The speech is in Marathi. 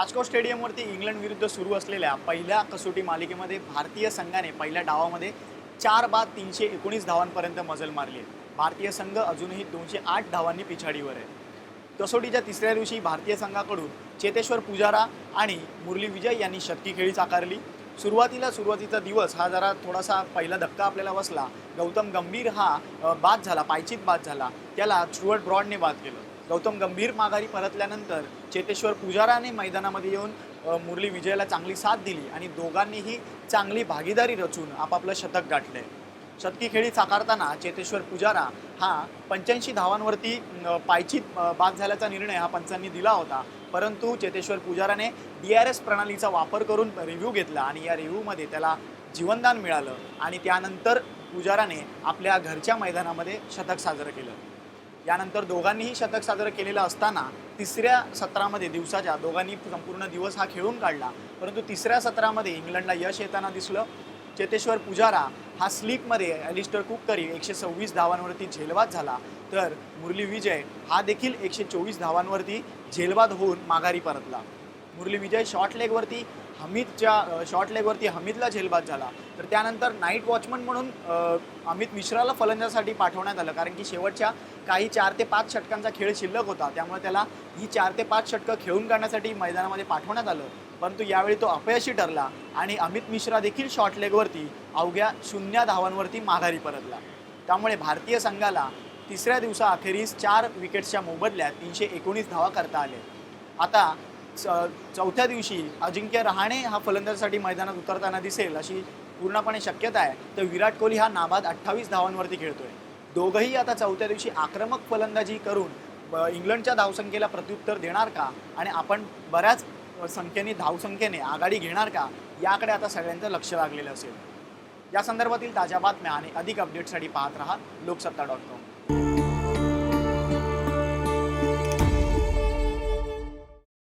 राजकोट स्टेडियमवरती इंग्लंड विरुद्ध सुरू असलेल्या पहिल्या कसोटी मालिकेमध्ये भारतीय संघाने पहिल्या डावामध्ये चार बाद तीनशे एकोणीस धावांपर्यंत मजल मारली. आहे भारतीय संघ अजूनही दोनशे आठ धावांनी पिछाडीवर आहे. कसोटीच्या तिसऱ्या दिवशी भारतीय संघाकडून चेतेश्वर पुजारा आणि मुरली विजय यांनी शतकी खेळी साकारली. सुरुवातीला सुरुवातीचा दिवस हा जरा थोडासा पहिला धक्का आपल्याला बसला. गौतम गंभीर हा बाद झाला पायचीत बाद झाला. त्याला स्टुअर्ट ब्रॉडने बाद केलं. गौतम गंभीर माघारी परतल्यानंतर चेतेश्वर पुजाराने मैदानामध्ये येऊन मुरली विजयला चांगली साथ दिली आणि दोघांनीही चांगली भागीदारी रचून आपापलं शतक गाठले. शतकी खेळी साकारताना चेतेश्वर पुजारा हा पंच्याऐंशी धावांवरती पायचीत बाद झाल्याचा निर्णय हा पंचांनी दिला होता. परंतु चेतेश्वर पुजाराने डी आर एस प्रणालीचा वापर करून रिव्ह्यू घेतला आणि या रिव्ह्यूमध्ये त्याला जीवनदान मिळालं आणि त्यानंतर पुजाराने आपल्या घरच्या मैदानामध्ये शतक साजरं केलं. यानंतर दोघांनीही शतक साजरं केलेलं असताना तिसऱ्या सत्रामध्ये दिवसाच्या दोघांनी संपूर्ण दिवस हा खेळून काढला. परंतु तिसऱ्या सत्रामध्ये इंग्लंडला यश येताना दिसलं. चेतेश्वर पुजारा हा स्लीपमध्ये अलिस्टर कुक करी एकशे सव्वीस धावांवरती झेलबाद झाला. तर मुरली विजय हा देखील एकशे चोवीस धावांवरती झेलबाद होऊन माघारी परतला. मुरली विजय शॉर्ट लेगवरती हमीदच्या शॉर्ट लेगवरती हमीदला झेलबाद झाला. तर त्यानंतर नाईट वॉचमन म्हणून अमित मिश्राला फलंदासाठी पाठवण्यात आलं. कारण की शेवटच्या काही चार ते पाच षटकांचा खेळ शिल्लक होता. त्यामुळे त्याला ही चार ते पाच षटकं खेळून काढण्यासाठी मैदानामध्ये पाठवण्यात आलं. परंतु यावेळी तो अपयशी ठरला आणि अमित मिश्रा देखील शॉर्ट लेगवरती अवघ्या शून्य धावांवरती माघारी परतला. त्यामुळे भारतीय संघाला तिसऱ्या दिवसाअखेरीस चार विकेट्सच्या मोबदल्यात तीनशे एकोणीस धावा करता आले आता चौथ्या दिवशी अजिंक्य रहाणे हा फलंदाजीसाठी मैदानात उतरताना दिसेल अशी पूर्णपणे शक्यता आहे. तर विराट कोहली हा नाबाद अठ्ठावीस धावांवरती खेळतोय. दोघंही आता चौथ्या दिवशी आक्रमक फलंदाजी करून ब- इंग्लंडच्या धावसंख्येला प्रत्युत्तर देणार का? आणि आपण बऱ्याच संख्येने धावसंख्येने आघाडी घेणार का? याकडे आता सगळ्यांचं लक्ष लागलेलं असेल. या संदर्भातील ताज्या बातम्या आणि अधिक अपडेटसाठी पाहत रहा लोकसत्ता डॉट कॉम